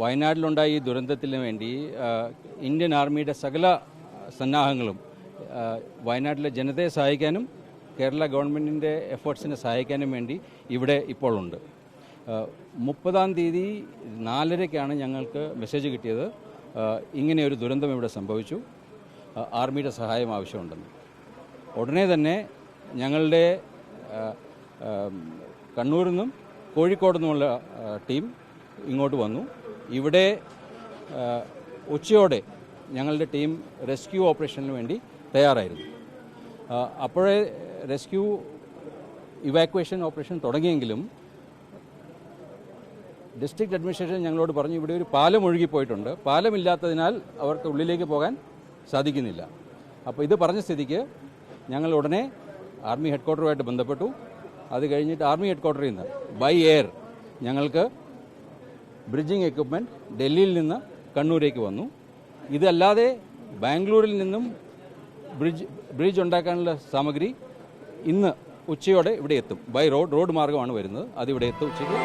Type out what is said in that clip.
വയനാട്ടിലുണ്ടായ ഈ ദുരന്തത്തിന് വേണ്ടി ഇന്ത്യൻ ആർമിയുടെ സകല സന്നാഹങ്ങളും വയനാട്ടിലെ ജനതയെ സഹായിക്കാനും കേരള ഗവൺമെന്റിന്റെ എഫേർട്സിനെ സഹായിക്കാനും വേണ്ടി ഇവിടെ ഇപ്പോഴുണ്ട് മുപ്പതാം തീയതി നാലരയ്ക്കാണ് ഞങ്ങൾക്ക് മെസ്സേജ് കിട്ടിയത്. ഇങ്ങനെ ഒരു ദുരന്തം ഇവിടെ സംഭവിച്ചു. ആർമിയുടെ സഹായം ആവശ്യമുണ്ടെന്ന്. ഉടനെ തന്നെ ഞങ്ങളുടെ കണ്ണൂരിൽ നിന്നും കോഴിക്കോട് നിന്നുമുള്ള ടീം ഇങ്ങോട്ട് വന്നു. ഇവിടെ ഉച്ചയോടെ ഞങ്ങളുടെ ടീം റെസ്ക്യൂ ഓപ്പറേഷന് വേണ്ടി തയ്യാറായിരുന്നു. അപ്പോഴേ റെസ്ക്യൂ ഇവാക്വേഷൻ ഓപ്പറേഷൻ തുടങ്ങിയെങ്കിലും ഡിസ്ട്രിക്ട് അഡ്മിനിസ്ട്രേഷൻ ഞങ്ങളോട് പറഞ്ഞു ഇവിടെ ഒരു പാലം ഒഴുകിപ്പോയിട്ടുണ്ട്. പാലമില്ലാത്തതിനാൽ അവർക്ക് ഉള്ളിലേക്ക് പോകാൻ സാധിക്കുന്നില്ല. അപ്പോൾ ഇത് പറഞ്ഞ സ്ഥിതിക്ക് ഞങ്ങൾ ഉടനെ ആർമി ഹെഡ്ക്വാർട്ടറുമായിട്ട് ബന്ധപ്പെട്ടു. അത് കഴിഞ്ഞിട്ട് ആർമി ഹെഡ്ക്വാർട്ടറിൽ നിന്ന് ബൈ എയർ ഞങ്ങൾക്ക് ബ്രിഡ്ജിങ് എക്യുപ്മെന്റ് ഡൽഹിയിൽ നിന്ന് കണ്ണൂരേക്ക് വന്നു. ഇതല്ലാതെ ബാംഗ്ലൂരിൽ നിന്നും ബ്രിഡ്ജ് ബ്രിഡ്ജ് ഉണ്ടാക്കാനുള്ള സാമഗ്രി ഇന്ന് ഉച്ചയോടെ ഇവിടെ എത്തും. ബൈ റോഡ് റോഡ് മാർഗമാണ് വരുന്നത്. അതിവിടെ എത്തും ഉച്ചയ്ക്ക്.